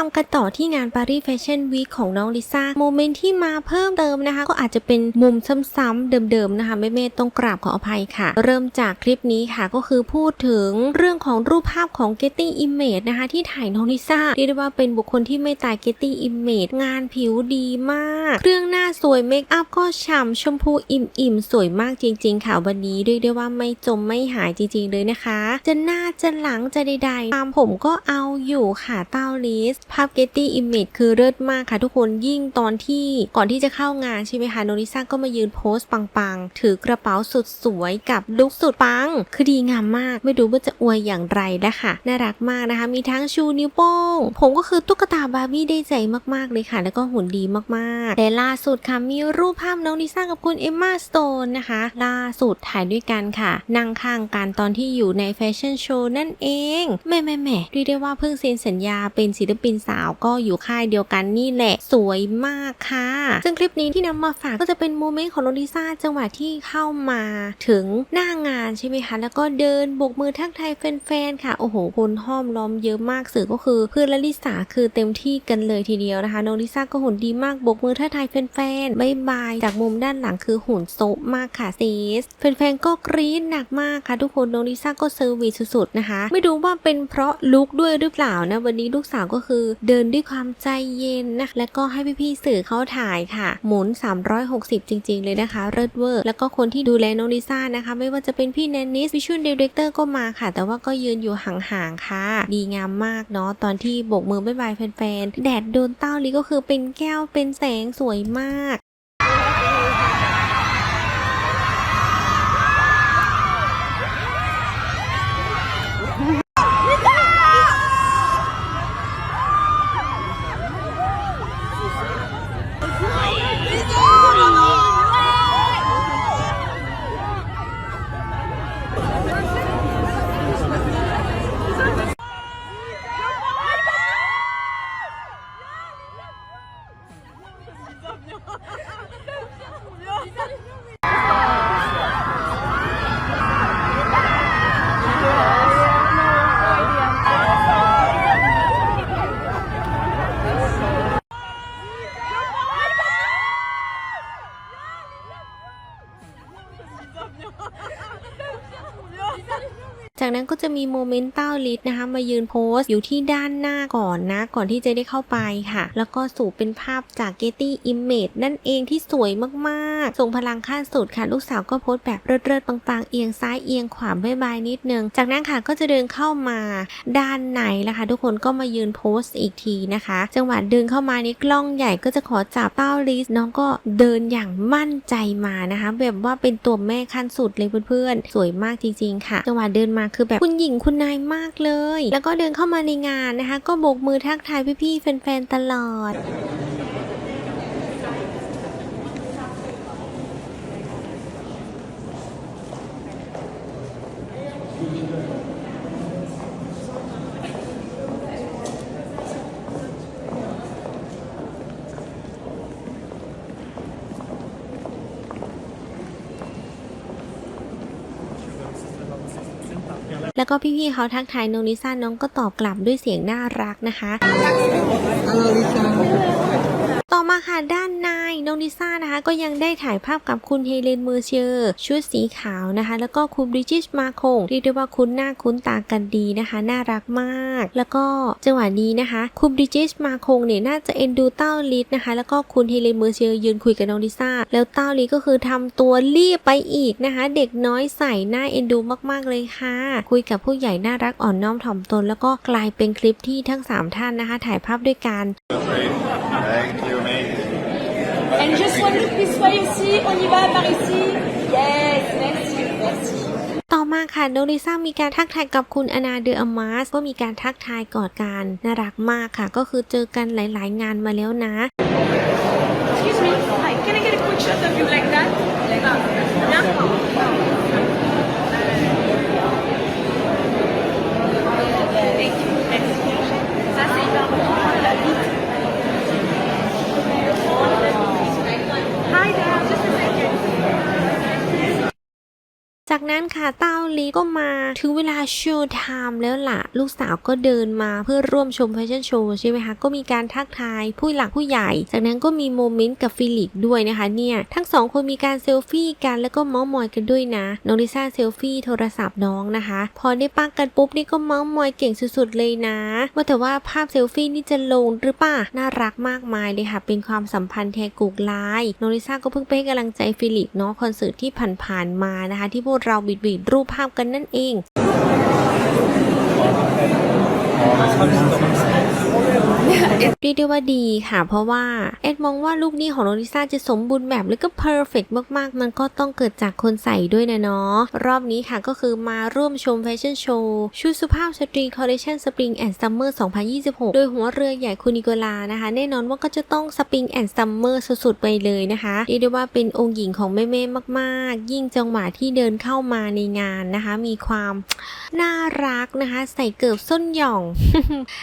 ามกันต่อที่งาน Paris Fashion Week ของน้องลิซ่าโมเมนต์ที่มาเพิ่มเติมนะคะ ก็อาจจะเป็นมุมซ้ำๆเดิมๆนะคะแม่ๆต้องกราบขออภัยค่ะ เริ่มจากคลิปนี้ค่ะก็คือพูดถึงเรื่องของรูปภาพของ Getty Image นะคะ ที่ถ่ายน้องลิซ่าเรียกได้ว่าเป็นบุคคลที่ไม่ตาย Getty Image งานผิวดีมาก เครื่องหน้าสวยเมคอัพก็ฉ่ำชมพูอิ่มๆ สวยมากจริง ๆ ค่ะวันนี้เรียกได้ว่าไม่จมไม่หายจริง ๆ เลยนะคะ จะหน้าจะหลังจะใดๆตามผมก็เอาอยู่ค่ะเต้าลิสภาพ Getty Image คือเลิศมากค่ะทุกคนยิ่งตอนที่ก่อนที่จะเข้างานใช่ไหมคะโนริซ่าก็มายืนโพสต์ปังๆ ถือกระเป๋าสุดสวยกับลุคสุดปัง คือดีงามมาก ไม่รู้ว่าจะอวยอย่างไรแล้วค่ะน่ารักมากนะคะ มีทั้งชูนิ้วโป้ง ผมก็คือตุ๊กตาบาร์บี้ได้ใจมากๆเลยค่ะ แล้วก็หุ่นดีมากๆแต่ล่าสุดค่ะมีรูปภาพน้องลิซ่ากับคุณเอมมาสโตนนะคะ ล่าสุดถ่ายด้วยกันค่ะ นั่งข้างกันตอนที่อยู่ในแฟชั่นโชว์นั่นเองแม่แม่แม่เรียกได้ว่าเพิ่งเซ็นสัญญาเป็นศิลปินสาวก็อยู่ค่ายเดียวกันนี่แหละ สวยมากค่ะ ซึ่งคลิปนี้ที่นำมาฝากก็จะเป็นโมเมนต์ของน้องลิซ่าจังหวะที่เข้ามาถึงหน้างานใช่ไหมคะ แล้วก็เดินโบกมือทักทายแฟนๆค่ะ โอ้โหคนห้อมล้อมเยอะมากสื่อก็คือเพื่อนและลิซ่าคือเต็มที่กันเลยทีเดียวนะคะโนลิซ่าก็หุ่นดีมากโบกมือทักทายแฟนๆบายบายจากมุมด้านหลังคือหุ่นโซะมากค่ะซีสแฟนๆก็กรี๊ดหนักมากค่ะ ทุกคนโนลิซ่าก็เซอร์วิสสุดๆนะคะ ไม่รู้ว่าเป็นเพราะลุคด้วยหรือเปล่านะวันนี้ลูกสาวก็คือเดินด้วยความใจเย็นนะและก็ให้พี่ๆสื่อเขาถ่ายค่ะ หมุน 360 จริง ๆ เลยนะคะเลิศเวอร์ แล้วก็คนที่ดูแลน้องลิซ่านะคะ ไม่ว่าจะเป็นพี่แนนนิสวิชุนเดีเรคเตอร์ก็มาค่ะ แต่ว่าก็ยืนอยู่ห่างๆค่ะ ดีงามมากเนาะตอนที่โบกมือบ๊ายบายแฟนๆ แดดโดนเต้าลีก็คือเป็นแก้วเป็นแสงสวยมาก จากนั้นก็จะมีโมเมนต์เต้าลิศนะคะมายืนโพสต์อยู่ที่ด้านหน้าก่อนนะ ก่อนที่จะได้เข้าไปค่ะ แล้วก็สู่เป็นภาพจาก Getty Image นั่นเองที่สวยมากๆส่งพลังขั้นสุดค่ะ ลูกสาวก็โพสต์แบบเลิศๆปังๆ เอียงซ้ายเอียงขวาบายบายนิดนึง จากนั้นค่ะก็จะเดินเข้ามาด้านในแล้วค่ะทุกคนก็มายืนโพสต์อีกทีนะคะ จังหวะเดินเข้ามานี่กล้องใหญ่ก็จะขอจับเต้าลิสน้องก็เดินอย่างมั่นใจมานะคะ แบบว่าเป็นตัวแม่ขั้นสุดเลยเพื่อนๆ สวยมากจริงๆค่ะ จังหวะเดินมาคือแบบคุณหญิงคุณนายมากเลย แล้วก็เดินเข้ามาในงานนะคะ ก็โบกมือทักทายพี่ๆแฟนๆตลอด แล้วก็พี่ๆเขาทักทายน้องลิซ่าน้องก็ตอบกลับด้วยเสียงน่ารักนะคะ ต่อมาค่ะด้านในน้องลิซ่านะคะก็ยังได้ถ่ายภาพกับคุณเฮเลนเมอร์เชอร์ชุดสีขาวนะคะ แล้วก็คุณบริจิชมาคงเรียกได้ว่าคุ้นหน้าคุ้นตากันดีนะคะ น่ารักมาก แล้วก็จังหวะนี้นะคะคุณบริจิชมาคงเนี่ยน่าจะเอ็นดูเต้าลิสนะคะ แล้วก็คุณเฮเลนเมอร์เชอร์ยืนคุยกับน้องลิซ่าแล้วเต้าลิสก็คือทำตัวรีบไปอีกนะคะ เด็กน้อยใส่หน้าเอ็นดูมากๆเลยค่ะ คุยกับผู้ใหญ่น่ารักอ่อนน้อมถ่อมตน แล้วก็กลายเป็นคลิปที่ทั้งสามท่านนะคะ ถ่ายภาพด้วยกัน Thank you. And just one look this way aussi. On y va par ici. Yes, merci, merci. ต่อมาค่ะโนริซ่ามีการทักทายกับคุณอนาเดออามาสก็มีการทักทายกอดกันน่ารักมากค่ะ ก็คือเจอกันหลาย ๆ งานมาแล้วนะ Excuse me. Hi. Can I get a quick shot of you like that? Like that. Yeah? จากนั้นค่ะเต้าลีก็มาถึงเวลาโชว์ไทม์แล้วล่ะ ลูกสาวก็เดินมาเพื่อร่วมชมแฟชั่นโชว์ใช่ไหมคะก็มีการทักทายผู้หลักผู้ใหญ่ จากนั้นก็มีโมเมนต์กับฟิลิปด้วยนะคะเนี่ย ทั้งสองคนมีการเซลฟี่กันแล้วก็เมาส์มอยกันด้วยนะน้องลิซ่าเซลฟี่โทรศัพท์น้องนะคะ พอได้ปักกันปุ๊บนี่ก็เมาส์มอยเก่งสุดๆเลยนะว่าแต่ว่าภาพเซลฟี่นี่จะลงหรือป่าน่ารักมากมายเลยค่ะ เป็นความสัมพันธ์แทกูกไลน์น้องลิซ่าก็เพิ่งไปให้กำลังใจฟิลิปเนาะคอนเสิร์ตที่ผ่านๆมานะคะ ที่พวกเราบิดบิดๆรูปภาพกันนั่นเอง เรียกได้ว่าดีค่ะ เพราะว่าแอดมองว่าลูกนี้ของน้องลิซ่าจะสมบูรณ์แบบแล้วก็เพอร์เฟกมากๆ มันก็ต้องเกิดจากคนใส่ด้วยนะเนาะ รอบนี้ค่ะก็คือมาร่วมชมแฟชั่นโชว์ชุดสุภาพสตรีคอลเลคชันสปริงแอนด์ซัมเมอร์2026 โดยหัวเรือใหญ่คุณนิโกลานะคะ แน่นอนว่าก็จะต้องสปริงแอนด์ซัมเมอร์สุดๆ ไปเลยนะคะเรียกได้ว่าเป็นองค์หญิงของแม่ๆมาก ๆ ยิ่งจังหวะที่เดินเข้ามาในงานนะคะ มีความน่ารักนะคะ ใส่เกิบส้นหย่อง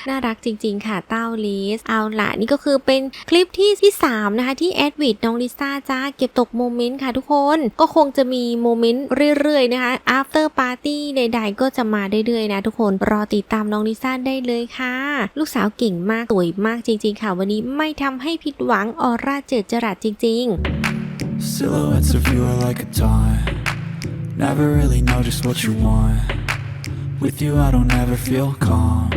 น่ารักจริง ๆ ค่ะเต้าลิสเอาละนี่ก็คือเป็นคลิปที่ที่ 3 นะคะ ที่แอดวิดน้องลิซ่าจ้าเก็บตกโมเมนต์ค่ะทุกคนก็คงจะมีโมเมนต์เรื่อยๆนะคะ after party ใดๆ ก็จะมาเรื่อยๆนะทุกคนรอติดตามน้องลิซ่าได้เลยค่ะ ลูกสาวเก่งมากสวยมากจริงๆค่ะ วันนี้ไม่ทำให้ผิดหวังออร่าเจิดจรัสจริง ๆ Silhouettes of you are like a taunt. Never really know just what you want. With you, I don't ever feel calm.